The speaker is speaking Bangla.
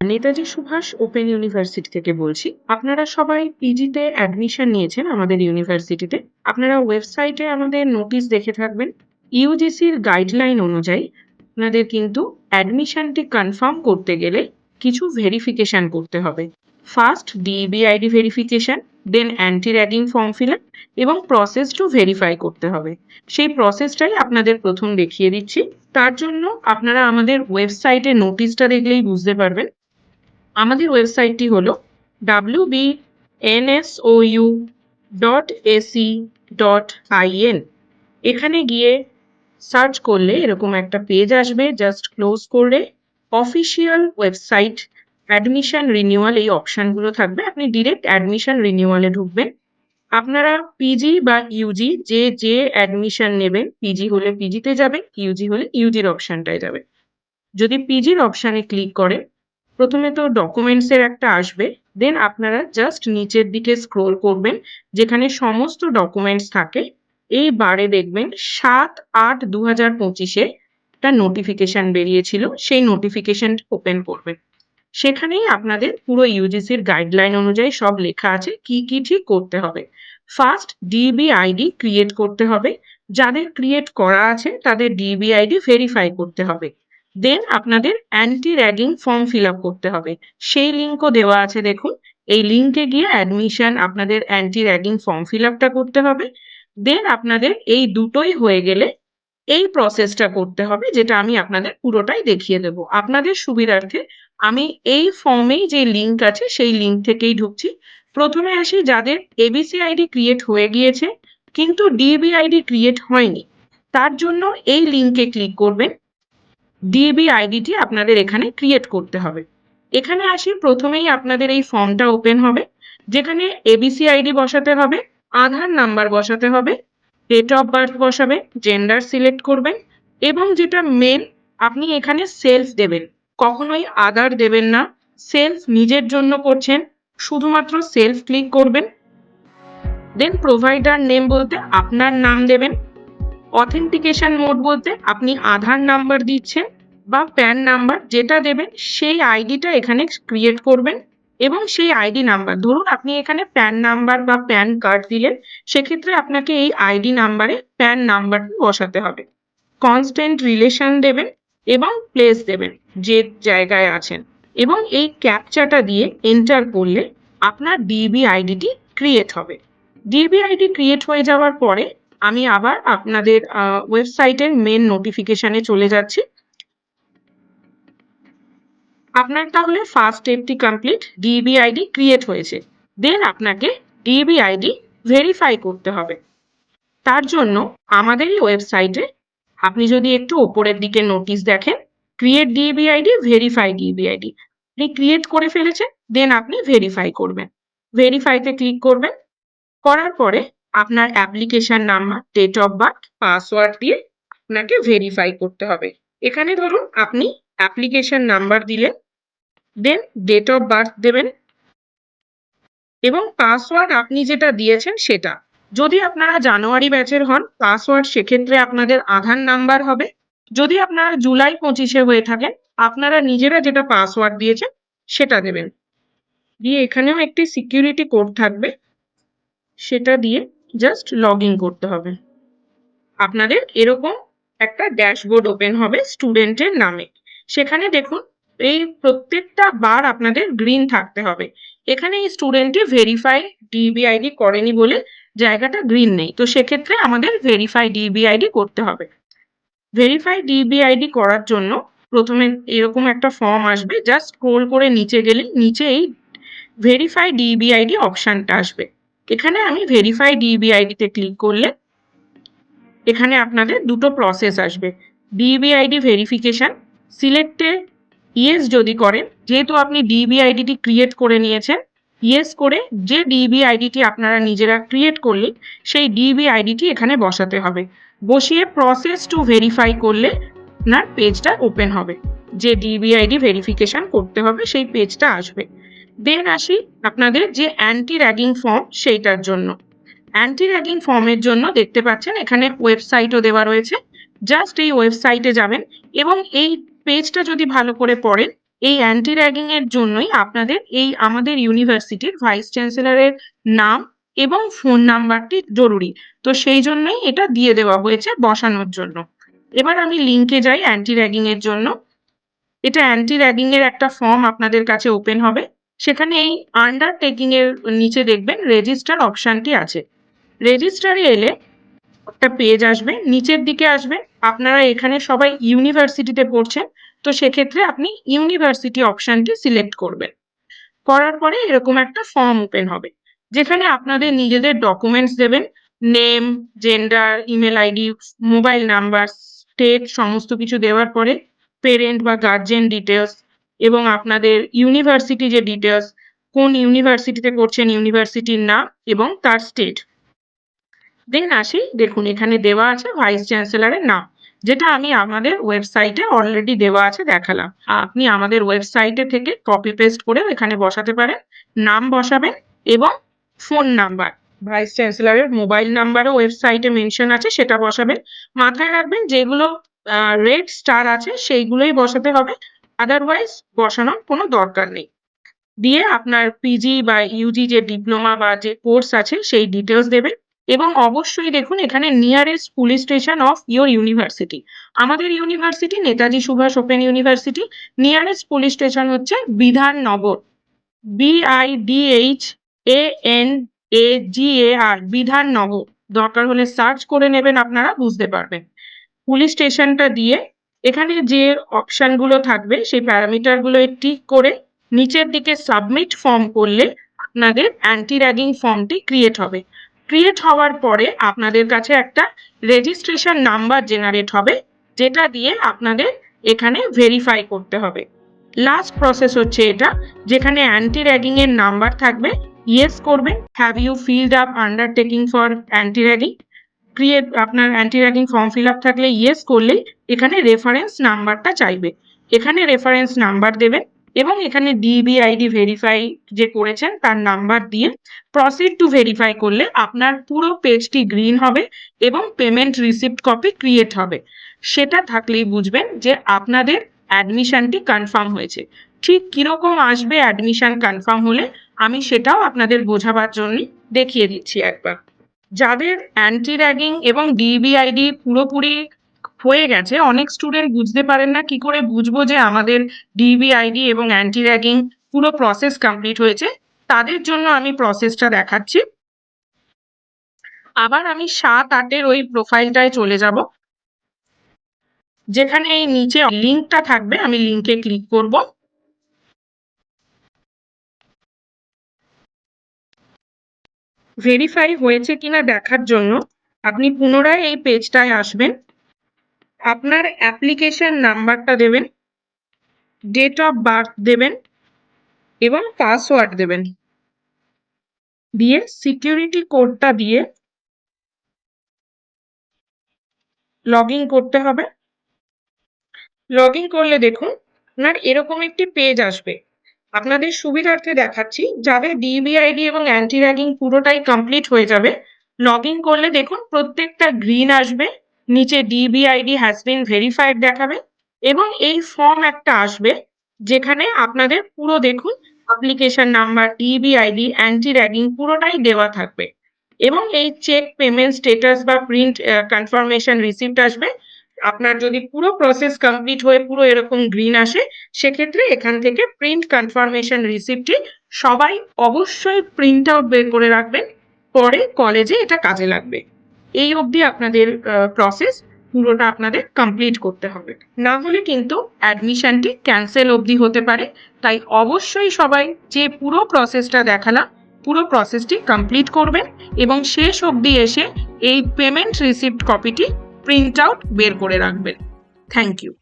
নেতাজি সুভাষ ওপেন ইউনিভার্সিটি থেকে বলছি। আপনারা সবাই পিজিতে অ্যাডমিশন নিয়েছেন আমাদের ইউনিভার্সিটিতে। আপনারা ওয়েবসাইটে আমাদের নোটিশ দেখে থাকবেন। ইউজিসির গাইডলাইন অনুযায়ী আপনাদের কিন্তু অ্যাডমিশনটি কনফার্ম করতে গেলে কিছু ভেরিফিকেশন করতে হবে। First DEB ID verification then anti ragging form fill up এবং প্রসেস টু ভেরিফাই করতে হবে। সেই প্রসেসটাই আপনাদের প্রথম দেখিয়ে দিচ্ছি। তার জন্য আপনারা আমাদের ওয়েবসাইটে নোটিশটা দেখলেই বুঝতে পারবেন। আমাদের ওয়েবসাইটটি হলো W B NSOU dot AC dot IN এখানে গিয়ে সার্চ করলে এরকম একটা পেজ আসবে, জাস্ট ক্লোজ করলে অফিসিয়াল ওয়েবসাইট অ্যাডমিশন রিনিউয়াল এই অপশানগুলো থাকবে। আপনি ডিরেক্ট অ্যাডমিশন রিনিউয়ালে ঢুকবেন। আপনারা পিজি বা ইউজি যে যে অ্যাডমিশন নেবেন পিজি হলে পিজিতে যাবে ইউজি হলে ইউজির অপশানটায় যাবে যদি পিজির অপশানে ক্লিক করেন প্রথমে তো ডকুমেন্টসের একটা আসবে দেন আপনারা জাস্ট নিচের দিকে স্ক্রোল করবেন, যেখানে সমস্ত ডকুমেন্টস থাকে, এই বারে দেখবেন সাত আট দু হাজার পঁচিশে একটা নোটিফিকেশন বেরিয়েছিল, সেই নোটিফিকেশনটা ওপেন করবেন। সেখানেই আপনাদের পুরো ইউজিসির গাইডলাইন অনুযায়ী সব লেখা আছে, কি কি ঠিক করতে হবে। ফার্স্ট ডিবি আইডি ক্রিয়েট করতে হবে, যাদের ক্রিয়েট করা আছে, তাদের ডিবি আইডি ভেরিফাই করতে হবে। দেন আপনাদের anti ragging form fill up করতে হবে। সেই লিঙ্কও দেওয়া আছে দেখুন। এই লিঙ্কে গিয়ে অ্যাডমিশন আপনাদের অ্যান্টি র্যাগিং ফর্ম ফিল আপটা করতে হবে। দেন আপনাদের এই দুটোই হয়ে গেলে এই প্রসেসটা করতে হবে, যেটা আমি আপনাদের পুরোটাই দেখিয়ে দেবো। আপনাদের সুবিধার্থে আমি এই ফর্মেই যে লিঙ্ক আছে, সেই লিঙ্ক থেকেই ঢুকছি। প্রথমে আসি যাদের এবিসি আইডি ক্রিয়েট হয়ে গিয়েছে, কিন্তু ডিবি আইডি ক্রিয়েট হয়নি। তার জন্য এই লিঙ্কে ক্লিক করবেন। ডিবি আইডিটি আপনাদের এখানে ক্রিয়েট করতে হবে। এখানে আসি, প্রথমেই আপনাদের এই ফর্মটা ওপেন হবে, যেখানে এবিসি আইডি বসাতে হবে, আধার নাম্বার বসাতে হবে ডেট অফ বার্থ বসাবে জেন্ডার সিলেক্ট করবেন, এবং যেটা মেন আপনি এখানে সেলফ দেবেন। কখনোই আদার দেবেন না সেলফ নিজের জন্য করছেন, শুধুমাত্র সেলফ ক্লিক করবেন। দেন প্রোভাইডার নেম বলতে আপনার নাম দেবেন। অথেন্টিকেশন মোড বলতে আপনি আধার নাম্বার দিচ্ছেন বা প্যান নাম্বার যেটা দেবেন, সেই আইডিটা এখানে ক্রিয়েট করবেন এবং সেই আইডি নাম্বার ধরুন আপনি এখানে প্যান নাম্বার বা প্যান কার্ড দিলেন, সেক্ষেত্রে আপনাকে এই আইডি নাম্বারে প্যান নাম্বার বসাতে হবে। কনস্ট্যান্ট রিলেশন দেবেন এবং প্লেস দেবেন যে জায়গায় আছেন এবং এই ক্যাপচাটা দিয়ে এন্টার করলে আপনার ডিবি আইডিটি ক্রিয়েট হবে। ডিবি আইডি ক্রিয়েট হয়ে যাওয়ার পরে আমি আবার আপনাদের ওয়েবসাইটের মেন নোটিফিকেশানে চলে যাচ্ছি। আপনার তাহলে ফার্স্ট স্টেপটি কমপ্লিট ডিবি আইডি ক্রিয়েট হয়েছে। দেন আপনাকে ডিবি আইডি ভেরিফাই করতে হবে। তার জন্য আমাদেরই ওয়েবসাইটে আপনি যদি একটু ওপরের দিকে নোটিশ দেখেন create DB ID verify DB ID আপনি ক্রিয়েট করে ফেলেছেন দেন আপনি ভেরিফাই করবেন। ভেরিফাইতে ক্লিক করবেন। করার পরে আপনার application number date of birth password দিয়ে আপনাকে ভেরিফাই করতে হবে। এখানে ধরুন আপনি অ্যাপ্লিকেশন নাম্বার দিলেন দেন ডেট অফ বার্থ দেবেন এবং পাসওয়ার্ড আপনি যেটা দিয়েছেন সেটা। যদি আপনারা জানুয়ারি ব্যাচের হন পাসওয়ার্ড সেক্ষেত্রে আপনাদের আধার নাম্বার হবে। যদি আপনারা জুলাই পঁচিশে হয়ে থাকেন, আপনারা নিজেরা যেটা পাসওয়ার্ড দিয়েছেন, সেটা দেবেন। দিয়ে এখানেও একটি সিকিউরিটি কোড থাকবে। সেটা দিয়ে জাস্ট লগ ইন করতে হবে। আপনাদের এরকম একটা ড্যাশবোর্ড ওপেন হবে স্টুডেন্টের নামে। সেখানে দেখুন, এই প্রত্যেকটা বার আপনাদের গ্রিন থাকতে হবে। এখানে এই স্টুডেন্টটি ভেরিফাই ডিবিআইডি করেনি বলে জায়গাটা গ্রিন নেই। তো সেক্ষেত্রে আমাদের ভেরিফাই ডিবিআইডি করতে হবে। ভেরিফাই ডিবিআইডি করার জন্য প্রথমে এরকম একটা ফর্ম আসবে। জাস্ট স্ক্রোল করে নিচে গেলে নিচে এই ভেরিফাই ডিবি আইডি অপশানটা আসবে। এখানে আমি ভেরিফাই ডিবি আইডিতে ক্লিক করলে এখানে আপনাদের দুটো প্রসেস আসবে। ডিবি আইডি ভেরিফিকেশান সিলেক্টে ইয়েস যদি করেন, যেহেতু আপনি ডিবি আইডিটি ক্রিয়েট করে নিয়েছেন ইয়েস করে যে ডিবি আইডিটি আপনারা নিজেরা ক্রিয়েট করলেন, সেই ডিবি আইডিটি এখানে বসাতে হবে। বসিয়ে প্রসেস টু ভেরিফাই করলে আপনার পেজটা ওপেন হবে। যে ডিবি আইডি ভেরিফিকেশান করতে হবে, সেই পেজটা আসবে। দেন আসি আপনাদের যে অ্যান্টি র্যাগিং ফর্ম সেইটার জন্য। অ্যান্টি র্যাগিং ফর্মের জন্য দেখতে পাচ্ছেন এখানে ওয়েবসাইটও দেওয়া রয়েছে। জাস্ট এই ওয়েবসাইটে যাবেন এবং এই পেজটা যদি ভালো করে পড়েন, এই অ্যান্টি র্যাগিং এর জন্যই আপনাদের এই আমাদের ইউনিভার্সিটির ভাইস চ্যান্সেলরের নাম এবং ফোন নাম্বারটি জরুরি। তো সেই জন্যই এটা দিয়ে দেওয়া হয়েছে বসানোর জন্য। এবার আমি লিঙ্কে যাই অ্যান্টি র্যাগিং এর জন্য। এটা অ্যান্টি র্যাগিং এর একটা ফর্ম আপনাদের কাছে ওপেন হবে। সেখানে এই আন্ডারটেকিং এর নিচে দেখবেন রেজিস্টার অপশনটি আছে। রেজিস্টারে এলে একটা পেজ আসবে, নিচের দিকে আসবে। আপনারা এখানে সবাই ইউনিভার্সিটিতে পড়ছেন, তো সেক্ষেত্রে আপনি ইউনিভার্সিটি অপশনটি সিলেক্ট করবেন। করার পরে এরকম একটা ফর্ম ওপেন হবে, যেখানে আপনাদের নিজেদের ডকুমেন্টস দেবেন name gender email ID mobile number state সমস্ত কিছু দেওয়ার পরে পেরেন্ট বা গার্জেন ডিটেলস এবং আপনাদের ইউনিভার্সিটি যে ডিটেলস কোন ইউনিভার্সিটিতে করছেন ইউনিভার্সিটির নাম এবং তার স্টেট দেন আসি, দেখুন এখানে দেওয়া আছে ভাইস চ্যান্সেলরের নাম, যেটা আমি আমাদের ওয়েবসাইটে অলরেডি দেওয়া আছে, দেখালাম। আপনি আমাদের ওয়েবসাইটে থেকে কপি পেস্ট করেও এখানে বসাতে পারেন, নাম বসাবেন এবং ফোন নাম্বার ভাইস চ্যান্সেলরের মোবাইল নাম্বারও ওয়েবসাইটে মেনশন আছে, সেটা বসাবেন। মাথায় রাখবেন যেগুলো রেড স্টার আছে, সেইগুলোই বসাতে হবে। আদারওয়াইজ বসানোর কোনো দরকার নেই। দিয়ে আপনার পিজি বা ইউজি যে ডিপ্লোমা বা যে কোর্স আছে, সেই ডিটেলস দেবেন এবং অবশ্যই দেখুন এখানে nearest police station of your university আমাদের university Netaji Subhas open university nearest police station হচ্ছে Bidhan Bidhannagar B I D H A N A G A R Bidhannagar. দরকার হলে সার্চ করে নেবেন আপনারা, বুঝতে পারবেন। পুলিশ স্টেশনটা দিয়ে এখানে যে অপশনগুলো থাকবে, সেই প্যারামিটারগুলো টিক করে নিচের দিকে সাবমিট ফর্ম করলে আপনাদের অ্যান্টি র্যাগিং ফর্মটি ক্রিয়েট হবে। ক্রিয়েট হওয়ার পরে আপনাদের কাছে একটা রেজিস্ট্রেশন নাম্বার জেনারেট হবে, যেটা দিয়ে আপনাদের এখানে ভেরিফাই করতে হবে। লাস্ট প্রসেস হচ্ছে এটা, যেখানে অ্যান্টি র্যাগিং এর নাম্বার থাকবে ইয়েস করবেন have you filled up undertaking for anti ragging create আপনার anti ragging form fill up থাকলে ইয়েস করলেই এখানে রেফারেন্স নাম্বারটা চাইবে। এখানে রেফারেন্স নাম্বার দেবেন এবং এখানে ডিবিআইডি ভেরিফাই যে করেছেন তার নাম্বার দিয়ে প্রসিড টু ভেরিফাই করলে আপনার পুরো পেজটি গ্রিন হবে এবং পেমেন্ট রিসিপ্ট কপি ক্রিয়েট হবে। সেটা থাকলেই বুঝবেন যে আপনাদের অ্যাডমিশনটি কনফার্ম হয়েছে। ঠিক কীরকম আসবে অ্যাডমিশন কনফার্ম হলে আমি সেটাও আপনাদের বোঝাবার জন্য দেখিয়ে দিচ্ছি একবার। যাদের অ্যান্টি র্যাগিং এবং ডিবিআইডি পুরোপুরি হয়ে গেছে, অনেক স্টুডেন্ট বুঝতে পারেন না কি করে বুঝব যে আমাদের ডিবিআইডি এবং অ্যান্টি র্যাগিং পুরো প্রসেস কমপ্লিট হয়েছে। তাদের জন্য আমি প্রসেসটা দেখাচ্ছি। আবার আমি সাত আটের ওই প্রোফাইলটায় চলে যাব। যেখানে এই নিচে লিঙ্কটা থাকবে, আমি লিঙ্কে ক্লিক করব। ভেরিফাই হয়েছে কিনা দেখার জন্য আপনি পুনরায় এই পেজটায় আসবেন। আপনার অ্যাপ্লিকেশন নাম্বারটা দেবেন ডেট অফ বার্থ দেবেন এবং পাসওয়ার্ড দেবেন। দিয়ে সিকিউরিটি কোডটা দিয়ে লগ করতে হবে। লগ করলে দেখুন আপনার এরকম একটি পেজ আসবে। আপনাদের সুবিধার্থে দেখাচ্ছি, যাদের ডিবিআইডি এবং অ্যান্টি র্যাগিং পুরোটাই কমপ্লিট হয়ে যাবে লগ ইন করলে দেখুন প্রত্যেকটা গ্রিন আসবে, নিচে ডিবিআইডি হ্যাজ বিন ভেরিফাইড দেখাবে, এবং এই ফর্ম একটা আসবে, যেখানে আপনাদের পুরো দেখুন application number DB ID anti ragging পুরোটাই দেওয়া থাকবে, এবং এই চেক পেমেন্ট স্টেটাস বা প্রিন্ট কনফার্মেশন রিসিপ্ট আসবে আপনার যদি পুরো প্রসেস কমপ্লিট হয়ে পুরো এরকম গ্রিন আসে, সেক্ষেত্রে এখান থেকে প্রিন্ট কনফার্মেশন রিসিপ্টটি সবাই অবশ্যই প্রিন্ট আউট বের করে রাখবেন, পরে কলেজে এটা কাজে লাগবে। এই অবধি আপনাদের প্রসেস পুরোটা আপনাদের কমপ্লিট করতে হবে। না হলে কিন্তু অ্যাডমিশনটি ক্যান্সেল অবধি হতে পারে। তাই অবশ্যই সবাই যে পুরো প্রসেসটা দেখালাম, পুরো প্রসেসটি কমপ্লিট করবেন এবং শেষ অবধি এসে এই পেমেন্ট রিসিপ্ট কপিটি প্রিন্ট আউট বের করে রাখবেন। Thank you